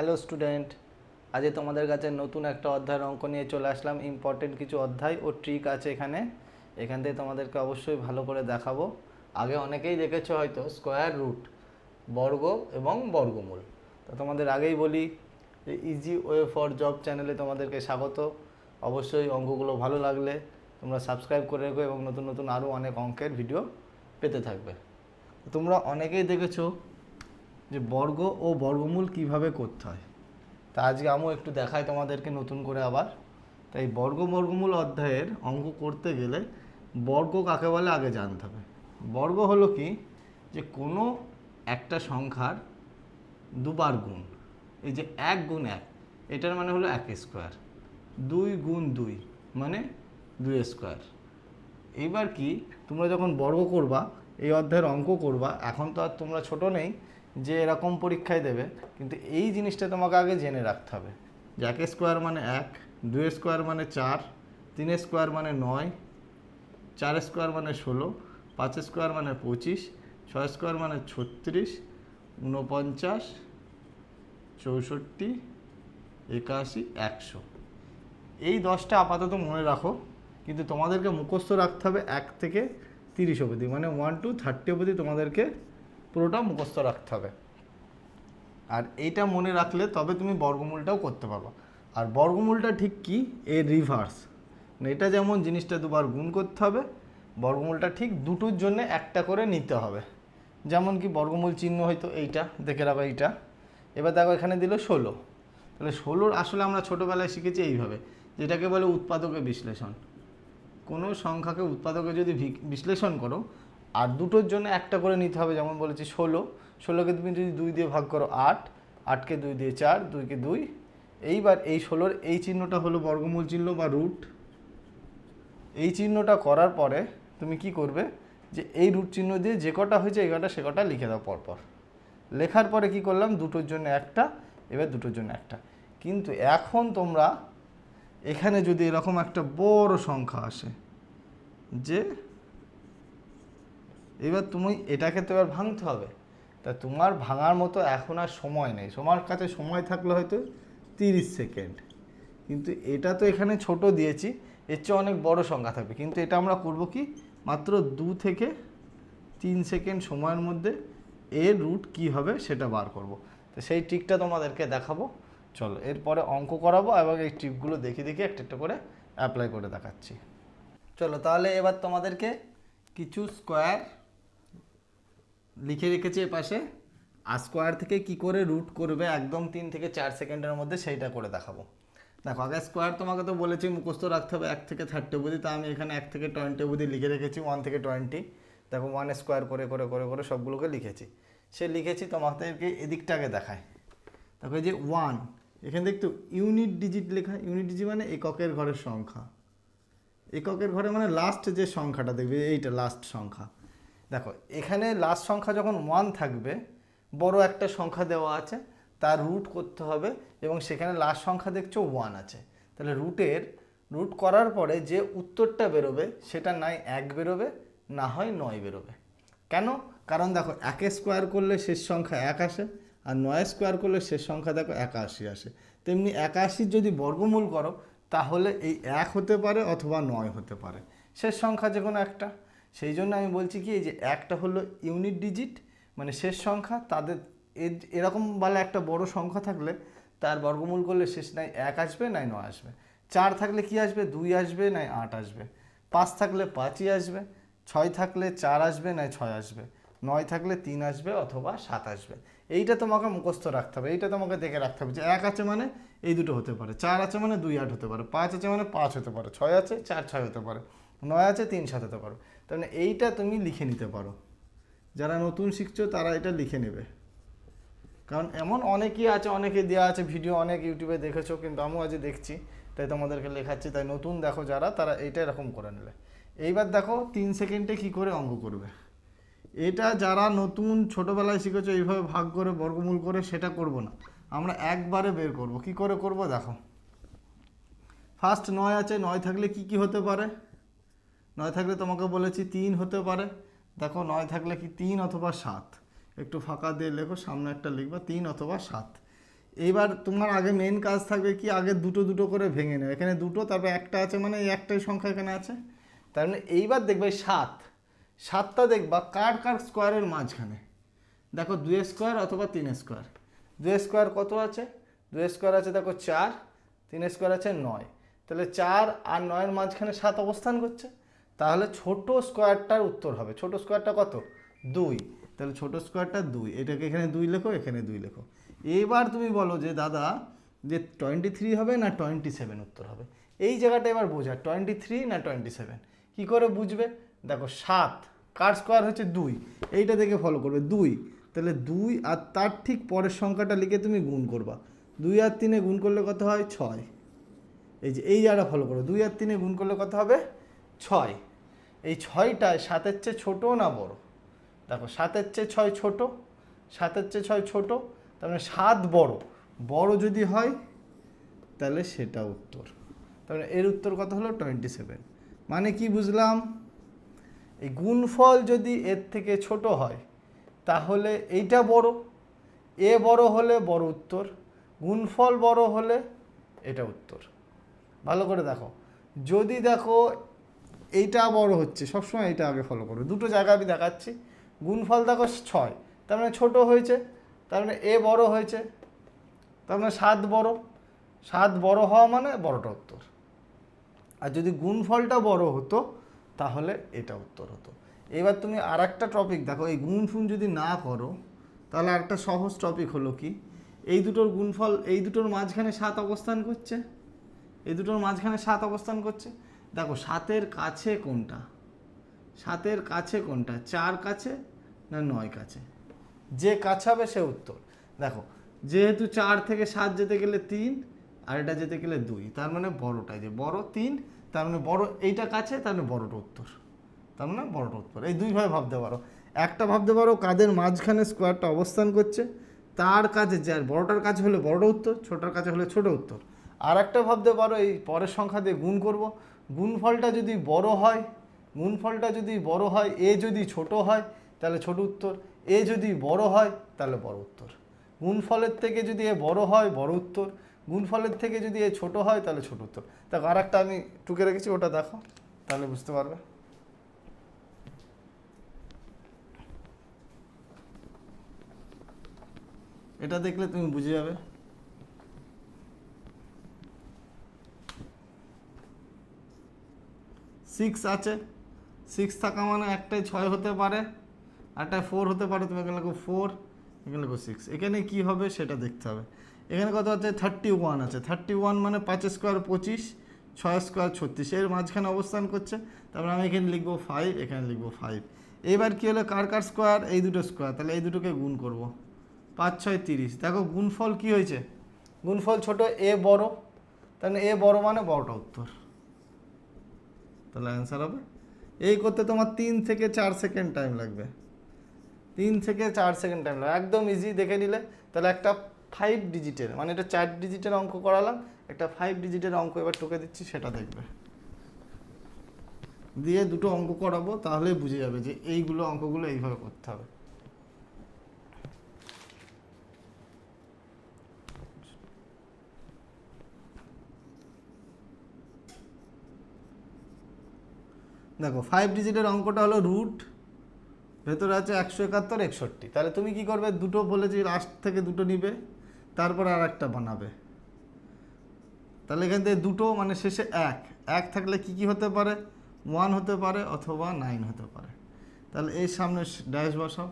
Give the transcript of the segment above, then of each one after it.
Hello student, আজকে তোমাদের কাছে নতুন একটা অধ্যায়ের অঙ্ক নিয়ে চলে আসলাম। ইম্পর্টেন্ট কিছু অধ্যায় ও ট্রিক আছে এখানে। এখান থেকে তোমাদেরকে অবশ্যই ভালো করে দেখাবো। আগে অনেকেই দেখেছ হয়তো, স্কোয়ার রুট, বর্গ এবং বর্গমূল। তো তোমাদের আগেই বলি যে ইজি ওয়ে ফর জব চ্যানেলে তোমাদেরকে স্বাগত। অবশ্যই অঙ্কগুলো ভালো লাগলে তোমরা সাবস্ক্রাইব করে রেখো এবং নতুন নতুন আরও অনেক অঙ্কের ভিডিও পেতে থাকবে। তোমরা অনেকেই দেখেছ যে বর্গ ও বর্গমূল কীভাবে করতে হয়। তা আজকে আমিও একটু দেখাই তোমাদেরকে নতুন করে আবার। তাই বর্গ বর্গমূল অধ্যায়ের অঙ্ক করতে গেলে বর্গ কাকে বলে আগে জানতে হবে। বর্গ হলো কি? যে কোনো একটা সংখ্যার দুবার গুণ। এই যে এক গুণ এক, এটার মানে হলো এক স্কোয়ার। দুই গুণ দুই মানে দুই স্কোয়ার। এইবার কি? তোমরা যখন বর্গ করবা, এই অধ্যায়ের অঙ্ক করবা, এখন তো আর তোমরা ছোট নেই যে এরকম পরীক্ষায় দেবে, কিন্তু এই জিনিসটা তোমাকে আগে জেনে রাখতে হবে। যে এক স্কোয়ার মানে এক দুই স্কোয়ার মানে চার তিন স্কোয়ার মানে নয় চার স্কোয়ার মানে ষোলো পাঁচ স্কোয়ার মানে পঁচিশ ছয় স্কোয়ার মানে ছত্রিশ, ঊনপঞ্চাশ, চৌষট্টি, একাশি, একশো। এই দশটা আপাতত মনে রাখো, কিন্তু তোমাদেরকে মুখস্থ রাখতে হবে এক থেকে তিরিশ অবধি মানে ওয়ান টু থার্টি অবধি তোমাদেরকে পুরোটা মুখস্থ রাখতে হবে। আর এইটা মনে রাখলে তবে তুমি বর্গমূলটাও করতে পারবে। আর বর্গমূলটা ঠিক কি? এর রিভার্স এটা যেমন জিনিসটা দুবার গুণ করতে হবে, বর্গমূলটা ঠিক দুটোর জন্য একটা করে নিতে হবে। যেমন কি বর্গমূল চিহ্ন হয়তো এইটা, দেখে রাখো এইটা। এবার দেখো এখানে দিল ষোলো। তাহলে ষোলোর আসলে আমরা ছোটোবেলায় শিখেছি এইভাবে, যেটাকে বলে উৎপাদকের বিশ্লেষণ। কোনো সংখ্যাকে উৎপাদকে যদি বিশ্লেষণ করো আর দুটোর জন্য একটা করে নিতে হবে, যেমন বলেছি ষোলো। ষোলোকে তুমি যদি দুই দিয়ে ভাগ করো আট, আটকে দুই দিয়ে চার, দুইকে দুই। এইবার এই ষোলোর এই চিহ্নটা হলো বর্গমূল চিহ্ন বা রুট। এই চিহ্নটা করার পরে তুমি কি করবে যে এই রুট চিহ্ন দিয়ে যে কটা হয়েছে এই কটা, সে কটা লিখে দাও পরপর। লেখার পরে কি করলাম, দুটোর জন্য একটা, এবার দুটোর জন্য একটা। কিন্তু এখন তোমরা এখানে যদি এরকম একটা বড় সংখ্যা আসে যে এবার তুমি এটাকে তো এবার ভাঙতে হবে। তা তোমার ভাঙার মতো এখন আর সময় নেই। তোমার কাছে সময় থাকলে হয়তো তিরিশ সেকেন্ড। কিন্তু এটা তো এখানে ছোট দিয়েছি, এর চেয়ে অনেক বড় সংখ্যা থাকবে। কিন্তু এটা আমরা করব কি? মাত্র দু থেকে তিন সেকেন্ড সময়ের মধ্যে এর রুট কি হবে সেটা বার করব। তো সেই ট্রিকটা তোমাদেরকে দেখাবো। চলো, এরপরে অঙ্ক করাবো এবং এই ট্রিকগুলো দেখে দেখে একটা একটা করে অ্যাপ্লাই করে দেখাচ্ছি। চলো, তাহলে এবার তোমাদেরকে কিছু স্কোয়ার লিখে রেখেছি পাশে স্কোয়ার থেকে কি করে রুট করবে একদম তিন থেকে চার সেকেন্ডের মধ্যে সেইটা করে দেখাবো। দেখো, আগে স্কোয়ার তোমাকে তো বলেছি মুখস্থ রাখতে হবে এক থেকে থার্টি অবধি, তা আমি এখানে এক থেকে টোয়েন্টি অবধি লিখে রেখেছি ওয়ান থেকে টোয়েন্টি দেখো ওয়ান স্কোয়ার করে করে করে করে সবগুলোকে লিখেছি। সে লিখেছি তোমাদেরকে এদিকটাকে দেখায়। দেখো যে ওয়ান এখানে দেখতো ইউনিট ডিজিট লেখা ইউনিট ডিজিট মানে এককের ঘরের সংখ্যা। এককের ঘরে মানে লাস্ট যে সংখ্যাটা দেখবে, এইটা লাস্ট সংখ্যা। দেখো, এখানে লাস্ট সংখ্যা যখন ওয়ান থাকবে, বড় একটা সংখ্যা দেওয়া আছে, তার রুট করতে হবে এবং সেখানে লাস্ট সংখ্যা দেখছ ওয়ান আছে। তাহলে রুটের রুট করার পরে যে উত্তরটা বেরোবে, সেটা নাই এক বেরোবে, না হয় নয় বেরোবে। কেন? কারণ দেখো, একে স্কোয়ার করলে শেষ সংখ্যা এক আসে, আর নয় স্কোয়ার করলে শেষ সংখ্যা দেখো একাশি আসে। তেমনি একাশির যদি বর্গমূল করো, তাহলে এই এক হতে পারে অথবা নয় হতে পারে। শেষ সংখ্যা যে কোনো একটা। সেই জন্য আমি বলছি কি, এই যে একটা হলো ইউনিট ডিজিট মানে শেষ সংখ্যা, তাদের এর- এরকম বলে একটা বড় সংখ্যা থাকলে তার বর্গমূল করলে শেষ নাই এক আসবে, নাই নয় আসবে। চার থাকলে কি আসবে? দুই আসবে, নাই আট আসবে। পাঁচ থাকলে পাঁচই আসবে, ছয় থাকলে চার আসবে, নাই ছয় আসবে। নয় থাকলে তিন আসবে অথবা সাত আসবে। এইটা তোমাকে মুখস্থ রাখতে হবে, এইটা তোমাকে দেখে রাখতে হবে যে এক আছে মানে এই দুটো হতে পারে, চার আছে মানে দুই আট হতে পারে, পাঁচ আছে মানে পাঁচ হতে পারে, ছয় আছে চার ছয় হতে পারে। নয় আছে, তিন হতে পারে। তার মানে এইটা তুমি লিখে নিতে পারো। যারা নতুন শিখছো, তারা এটা লিখে নেবে। কারণ এমন অনেকেই আছে, অনেকে দেওয়া আছে, ভিডিও অনেক ইউটিউবে দেখেছ, কিন্তু আমিও আজ দেখছি, তাই তোমাদেরকে লেখাচ্ছি। তাই নতুন দেখো যারা, তারা এইটা এরকম করে নেবে। এইবার দেখো, তিন সেকেন্ডে কি করে অঙ্ক করবে? এটা যারা নতুন, ছোটোবেলায় শিখেছো, এইভাবে ভাগ করে, বর্গমূল করে, সেটা করব না। আমরা একবারে বের করব। কি করে করব? দেখো। ফার্স্ট নয় আছে, নয় থাকলে কি কি হতে পারে? নয় থাকলে তোমাকে বলেছি তিন হতে পারে। দেখো, নয় থাকলে কি তিন অথবা সাত? একটু ফাঁকা দিয়ে লেখো, সামনে একটা লিখবা, তিন অথবা সাত। এইবার তোমার আগে মেন কাজ থাকবে কি, আগে দুটো দুটো করে ভেঙে নেবে এখানে দুটো, তারপর একটা আছে মানে একটাই সংখ্যা এখানে আছে। তার মানে এইবার দেখবে সাত। সাতটা দেখবা কার কার স্কোয়ারের মাঝখানে। দেখো, দুই স্কোয়ার অথবা তিন স্কোয়ার দুই স্কোয়ার কত আছে? দুই স্কোয়ার আছে দেখো চার, তিন স্কোয়ার আছে নয়। তাহলে চার আর নয়ের মাঝখানে সাত অবস্থান করছে। তাহলে ছোট স্কোয়ারটার উত্তর হবে। ছোট স্কোয়ারটা কত? দুই। তাহলে ছোট স্কোয়ারটা দুই। এটাকে এখানে দুই লেখো, এখানে দুই লেখো। এবার তুমি বলো যে, দাদা, যে টোয়েন্টি থ্রি হবে না টোয়েন্টি সেভেন উত্তর হবে? এই জায়গাটা এবার বোঝা টোয়েন্টি থ্রি না টোয়েন্টি সেভেন কী করে বুঝবে? দেখো, সাত। কার স্কোয়ার হচ্ছে দুই? এইটা দেখে ফলো করবে। দুই। তাহলে দুই আর তার ঠিক পরের সংখ্যাটা লিখে তুমি গুণ করবা। দুই আর তিনে গুণ করলে কত হয়? ছয়। এই যে, এই জায়গাটা ফলো করো। দুই আর তিনে গুণ করলে কত হবে? ছয়। এই ছয়টায় সাতের চেয়ে ছোটো না বড়? দেখো, সাতের চেয়ে ছয় ছোট, সাতের চেয়ে ছয় ছোট, তার মানে সাত বড়। বড় যদি হয়, তাহলে সেটা উত্তর। তার মানে এর উত্তর কত হলো? টোয়েন্টি সেভেন মানে কি বুঝলাম? এই গুণফল যদি এর থেকে ছোট হয়, তাহলে এইটা বড়। এ বড় হলে বড় উত্তর, গুণফল বড় হলে এটা উত্তর। ভালো করে দেখো। যদি দেখো এইটা বড় হচ্ছে, সবসময় এইটা আগে ফলো করবে। দুটো জায়গা আমি দেখাচ্ছি। গুণফল দেখো ছয়, তার মানে ছোটো হয়েছে, তার মানে এ বড় হয়েছে, তার মানে সাত বড় সাত বড় হওয়া মানে বড়টা উত্তর। আর যদি গুণফলটা বড় হতো, তাহলে এটা উত্তর হতো। এবার তুমি আর একটা টপিক দেখো, এই গুণ ফুন যদি না করো, তাহলে একটা সহজ টপিক হলো কি? এই দুটোর গুণফল, এই দুটোর মাঝখানে সাত অবস্থান করছে, এই দুটোর মাঝখানে সাত অবস্থান করছে দেখো, সাতের কাছে কোনটা? সাতের কাছে কোনটা? চার কাছে না নয় কাছে? যে কাছে হবে সে উত্তর। দেখো, যেহেতু চার থেকে সাত যেতে গেলে তিন, আর এটা যেতে গেলে দুই, তার মানে বড়টাই যে বড় তিন, তার মানে বড় এইটা কাছে, তার মানে বড়টা উত্তর। তার মানে বড়টা উত্তর। এই দুইভাবে ভাবতে পারো। একটা ভাবতে পারো কাদের মাঝখানে স্কোয়ারটা অবস্থান করছে, তার কাছে যার বড়টার কাছে হলে বড় উত্তর ছোটার কাছে হলে ছোট উত্তর। আর একটা ভাবতে পারো, এই পরের সংখ্যা দিয়ে গুণ করব গুণফলটা যদি বড় হয়, গুণফলটা যদি বড় হয়, এ যদি ছোট হয়, তাহলে ছোট উত্তর। এ যদি বড় হয়, তাহলে বড় উত্তর। গুণফলের থেকে যদি এ বড় হয়, বড় উত্তর। গুণফলের থেকে যদি এ ছোট হয়, তাহলে ছোট উত্তর। দেখো আর একটা আমি টুকে রেখেছি, ওটা দেখো, তাহলে বুঝতে পারবে। এটা দেখলে তুমি বুঝে যাবে। সিক্স আছে। সিক্স থাকা মানে একটাই ছয় হতে পারে আরটায় ফোর হতে পারে, তুমি এখানে লেখো ফোর এখানে লেখো সিক্স এখানে কী হবে সেটা দেখতে হবে। এখানে কত আছে? থার্টি ওয়ান আছে। থার্টি ওয়ান মানে পাঁচ স্কোয়ার পঁচিশ, ছয় স্কোয়ার ছত্রিশ। এর মাঝখানে অবস্থান করছে। তারপরে আমি এখানে লিখব ফাইভ এখানে লিখব ফাইভ এবার কী হলো? কার কার স্কোয়ার এই দুটো স্কোয়ার তাহলে এই দুটোকে গুণ করব। পাঁচ, ছয়, তিরিশ। দেখো গুণফল কী হয়েছে? গুণফল ছোট, এ বড়। তাহলে এ বড় মানে বড়টা উত্তর। তাহলে অ্যান্সার হবে। এই করতে তোমার তিন থেকে চার সেকেন্ড টাইম লাগবে। তিন থেকে চার সেকেন্ড টাইম লাগবে। একদম ইজি দেখে নিলে। তাহলে একটা ফাইভ ডিজিটের মানে এটা চার ডিজিটের অঙ্ক করালাম। একটা ফাইভ ডিজিটের অঙ্ক এবার টুকে দিচ্ছি, সেটা দেখবে। দিয়ে দুটো অঙ্ক করাবো তাহলে বুঝে যাবে যে এইগুলো অঙ্কগুলো এইভাবে করতে হবে। দেখো ফাইভ ডিজিটের অঙ্কটা হলো রুট ভেতরে আছে একশো একাত্তর, একষট্টি। তাহলে তুমি কি করবে? দুটো বলেছি লাস্ট থেকে দুটো নিবে, তারপর আর একটা বানাবে। তাহলে এখান থেকে দুটো মানে শেষে এক। এক থাকলে কি কি হতে পারে? ওয়ান হতে পারে অথবা নাইন হতে পারে। তাহলে এই সামনে ড্যাশ বসাও।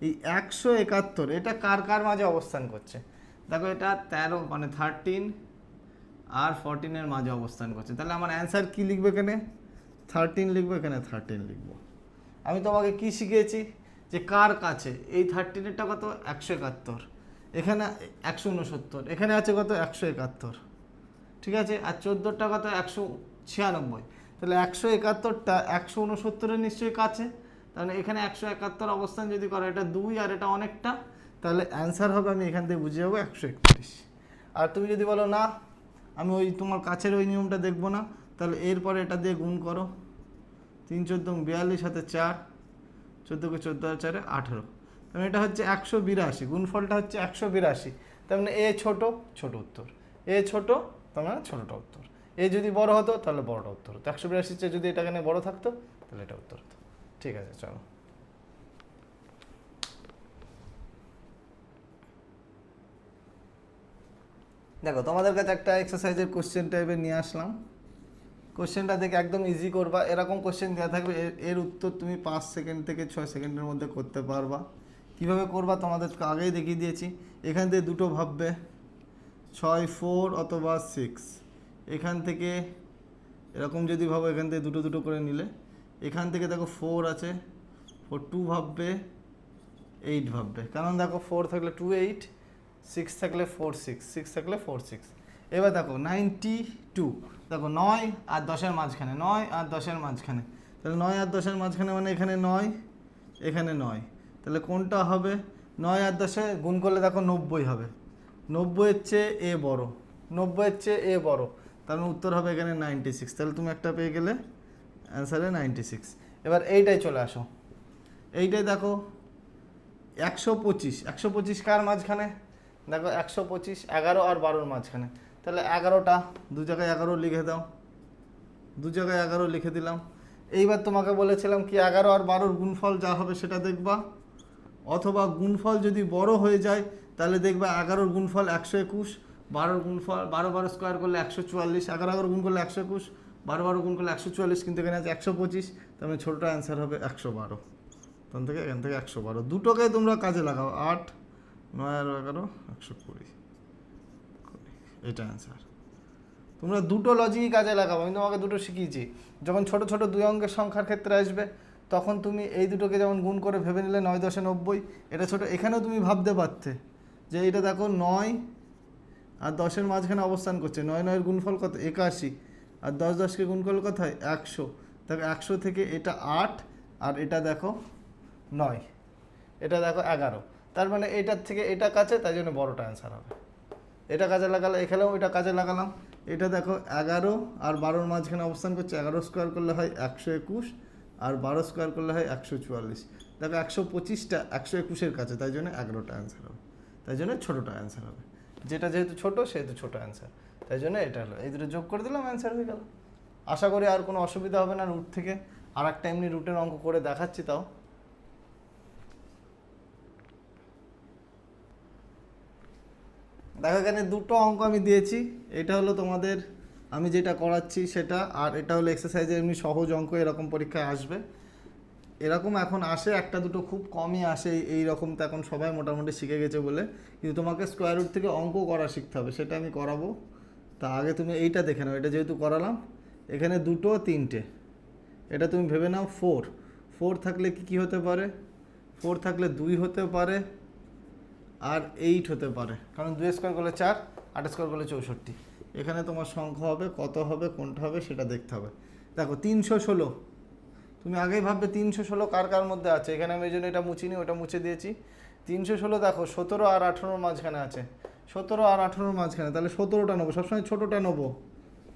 এই একশো একাত্তর, এটা কার কার মাঝে অবস্থান করছে? দেখো, এটা তেরো মানে থার্টিন আর ফোরটিনের মাঝে অবস্থান করছে। তাহলে আমার অ্যান্সার কী লিখবে এখানে? থার্টিন লিখব, এখানে থার্টিন লিখব। আমি তোমাকে কি শিখিয়েছি? যে কার কাছে? এই থার্টিনেরটা কত? একশো একাত্তর। এখানে একশো উনসত্তর এখানে আছে কত? একশো একাত্তর। ঠিক আছে? আর চোদ্দোরটা কত? একশো ছিয়ানব্বই। তাহলে একশো একাত্তরটা একশো উনসত্তরের নিশ্চয়ই কাছে। তাহলে এখানে একশো একাত্তর অবস্থান যদি করে, এটা দুই আর এটা অনেকটা, তাহলে অ্যান্সার হবে, আমি এখান থেকে বুঝে যাব একশো একত্রিশ। আর তুমি যদি বলো, না, আমি ওই তোমার কাছের ওই নিয়মটা দেখব না তাহলে এরপরে এটা দিয়ে গুণ করো। তিন চোদ্দ বিয়াল্লিশ হাতে চার চোদ্দোকে চোদ্দ চারে আঠেরো। তাহলে এটা হচ্ছে একশো বিরাশি। গুণফলটা হচ্ছে একশো বিরাশি। তার মানে এ ছোট ছোট উত্তর। এ ছোট, তার মানে ছোটটা উত্তর। এ যদি বড় হতো, তাহলে বড়টা উত্তর হতো। একশো বিরাশির চেয়ে যদি এটা এখানে বড় থাকতো, তাহলে এটা উত্তর হতো। ঠিক আছে, চলো। দেখো, তোমাদের কাছে একটা এক্সারসাইজের কোশ্চেন টাইপের নিয়ে আসলাম। কোশ্চেনটা দেখে একদম ইজি করবা। এরকম কোশ্চেন দেওয়া থাকবে, এর উত্তর তুমি পাঁচ সেকেন্ড থেকে ছয় সেকেন্ডের মধ্যে করতে পারবা। কীভাবে করবা তোমাদের আগেই দেখিয়ে দিয়েছি। এখান থেকে দুটো ভাববে। ছয় ফোর অথবা সিক্স এখান থেকে, এরকম যদি ভাবো, এখান থেকে দুটো দুটো করে নিলে। এখান থেকে দেখো ফোর আছে। ফোর টু ভাববে এইট ভাববে। কারণ দেখো ফোর থাকলে টু এইট সিক্স থাকলে ফোর সিক্স সিক্স থাকলে ফোর সিক্স এবার দেখো নাইনটি টু দেখো, নয় আর দশের মাঝখানে, নয় আর দশের মাঝখানে। তাহলে নয় আর দশের মাঝখানে মানে এখানে নয় এখানে নয়। তাহলে কোনটা হবে? নয় আর দশে গুণ করলে দেখো নব্বই হবে। নব্বইয়ের চেয়ে এ বড়। নব্বইয়ের চেয়ে এ বড়। তার মানে উত্তর হবে এখানে নাইনটি সিক্স তাহলে তুমি একটা পেয়ে গেলে অ্যান্সারে নাইনটি সিক্স এবার এইটাই চলে আসো। এইটাই দেখো, একশো পঁচিশ। একশো পঁচিশ কার মাঝখানে? দেখো, একশো পঁচিশ, এগারো আর বারোর মাঝখানে। তাহলে এগারোটা, দু জায়গায় এগারো লিখে দাও। দু জায়গায় এগারো লিখে দিলাম। এইবার তোমাকে বলেছিলাম কি এগারো আর বারোর গুণফল যা হবে সেটা দেখবা। অথবা গুণফল যদি বড় হয়ে যায়, তাহলে দেখবা এগারোর গুণফল একশো একুশ, বারোর গুণফল, বারো বারো স্কোয়ার করলে একশো চুয়াল্লিশ, এগারো এগারো গুণ করলে একশো একুশ, বারো বারো গুণ করলে একশো চুয়াল্লিশ, কিন্তু এখানে আছে একশো পঁচিশ, তার মানে ছোটোটা অ্যান্সার হবে একশো বারো। তখন থেকে এখান থেকে একশো বারো। দুটোকে তোমরা কাজে লাগাও। আট, নয় আর এগারো, একশো কুড়ি কুড়ি। এটা অ্যান্সার তোমরা দুটো লজিকই কাজে লাগাবো আমি তোমাকে দুটো শিখিয়েছি। যখন ছোট ছোট দুই অঙ্কের সংখ্যার ক্ষেত্রে আসবে, তখন তুমি এই দুটোকে যেমন গুণ করে ভেবে নিলে নয় দশে নব্বই, এটা ছোটো, এখানেও তুমি ভাবতে পারতে যে এটা দেখো নয় আর দশের মাঝখানে অবস্থান করছে। নয় নয়ের গুণফল কত? একাশি। আর দশ দশকে গুণ করলে কত হয়? একশো। দেখো একশো থেকে এটা আট আর এটা দেখো নয়। এটা দেখো এগারো। তার মানে এটার থেকে এটা কাছে তাই জন্য বড়টা অ্যান্সার হবে। এটা কাজে লাগালে, এখানেও এটা কাজে লাগালাম। এটা দেখো, এগারো আর বারোর মাঝখানে অবস্থান করছে, এগারো স্কোয়ার করলে হয় একশো একুশ আর বারো স্কোয়ার করলে হয় একশো চুয়াল্লিশ। দেখো, একশো পঁচিশটা একশো একুশের কাছে, তাই জন্য এগারোটা অ্যান্সার হবে। তাই জন্য ছোটোটা অ্যান্সার হবে। যেটা যেহেতু ছোটো, সেহেতু ছোটো অ্যান্সার তাই জন্য এটা হলো। এই দুটো যোগ করে দিলাম অ্যান্সার হয়ে গেল। আশা করি আর কোনো অসুবিধা হবে না রুট থেকে। আর একটা এমনি রুটের অঙ্ক করে দেখাচ্ছি তাও। দেখো এখানে দুটো অঙ্ক আমি দিয়েছি। এটা হলো তোমাদের, আমি যেটা করাচ্ছি সেটা, আর এটা হলো এক্সারসাইজের এমনি সহজ অঙ্ক, এরকম পরীক্ষায় আসবে। এরকম এখন আসে, একটা দুটো খুব কমই আসে, এই- রকম তো এখন সবাই মোটামুটি শিখে গেছে বলে। কিন্তু তোমাকে স্কোয়ার রুট থেকে অঙ্ক করা শিখতে হবে, সেটা আমি করাবো। তা আগে তুমি এইটা দেখে নাও, এটা যেহেতু করালাম, এখানে দুটো, তিনটে। এটা তুমি ভেবে নাও ফোর ফোর থাকলে কি, কী হতে পারে? ফোর থাকলে দুই হতে পারে। আর এইট হতে পারে। কারণ দুই স্কোয়ার করলে চার, আট স্কোয়ার করলে চৌষট্টি। এখানে তোমার সংখ্যা হবে, কত হবে, কোনটা হবে সেটা দেখতে হবে। দেখো, তিনশো ষোলো। তুমি আগেই ভাববে তিনশো ষোলো কার কার মধ্যে আছে? এখানে আমি এই জন্য এটা মুছিনি, ওটা মুছে দিয়েছি। তিনশো ষোলো দেখো, সতেরো আর আঠেরোর মাঝখানে আছে। সতেরো আর আঠেরোর মাঝখানে, তাহলে সতেরোটা নেব। সবসময় ছোটোটা নেব,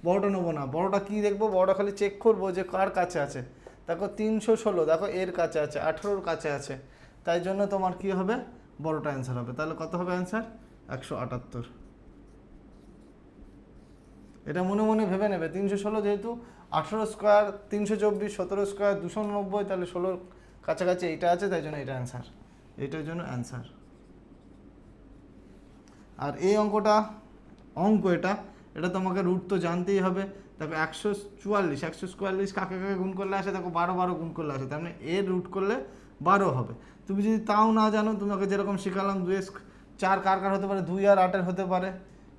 বড়টা নেব না। বড়টা কী দেখব? বড়টা খালি চেক করব যে কার কাছে আছে। দেখো, তিনশো ষোলো, দেখো, এর কাছে আছে, আঠেরোর কাছে আছে। তাই জন্য তোমার কি হবে? বড়টা অ্যান্সার হবে। তাহলে কত হবে অ্যান্সার একশো আটাত্তর। এটা মনে মনে ভেবে নেবে। তিনশো ষোলো যেহেতু, আঠেরো স্কোয়ার তিনশো চব্বিশ, সতেরো স্কোয়ার দুশো নব্বই, তাহলে ষোলোর কাছাকাছি এইটা আছে, তাই জন্য এটা অ্যান্সার এটার জন্য অ্যান্সার আর এই অঙ্কটা, অঙ্ক এটা এটা তোমাকে রুট তো জানতেই হবে। দেখো একশো চুয়াল্লিশ একশো চুয়াল্লিশ কাকে কাকে গুণ করলে আসে? দেখো বারো বারো গুণ করলে আসে। তার মানে এর রুট করলে বারো হবে। তুমি যদি তাও না জানো তোমাকে যেরকম শেখালাম দুই চার কার কার হতে পারে, দুই আর আটের হতে পারে।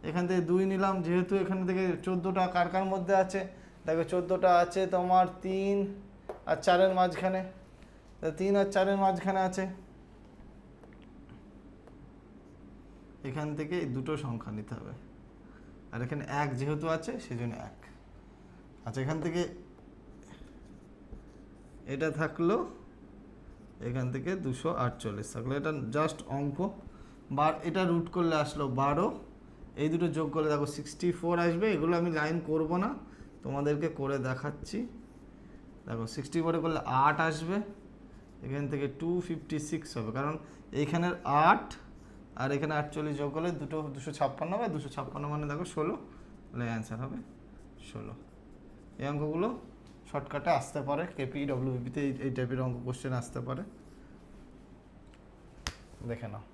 এখান থেকে দুই নিলাম, যেহেতু এখান থেকে চোদ্দোটা কার কার মধ্যে আছে, দেখো চোদ্দোটা আছে তোমার তিন আর চারের মাঝখানে। তিন আর চারের মাঝখানে আছে। এখান থেকে দুটো সংখ্যা নিতে হবে। আর এখানে এক যেহেতু আছে, সেজন্য এক। আচ্ছা এখান থেকে এটা থাকল এখান থেকে দুশো আটচল্লিশ থাকল। এটা জাস্ট অঙ্ক। বার, এটা রুট করলে আসলো বারো। এই দুটো যোগ করলে দেখো সিক্সটি ফোর আসবে। এগুলো আমি লাইন করব না। তোমাদেরকে করে দেখাচ্ছি। দেখো সিক্সটি ফোরে করলে আট আসবে। এখান থেকে টু ফিফটি সিক্স হবে। কারণ এইখানের আট আর এখানে আটচল্লিশ যোগ করলে দুটো, দুশো ছাপ্পান্ন হবে। দুশো ছাপ্পান্ন মানে দেখো ষোলো। তাহলে অ্যান্সার হবে ষোলো। এই অঙ্কগুলো শর্টকাটে আসতে পারে কেপি ডব্লিউপিতে এই টাইপের অঙ্ক কোশ্চেন আসতে পারে। দেখে নাও।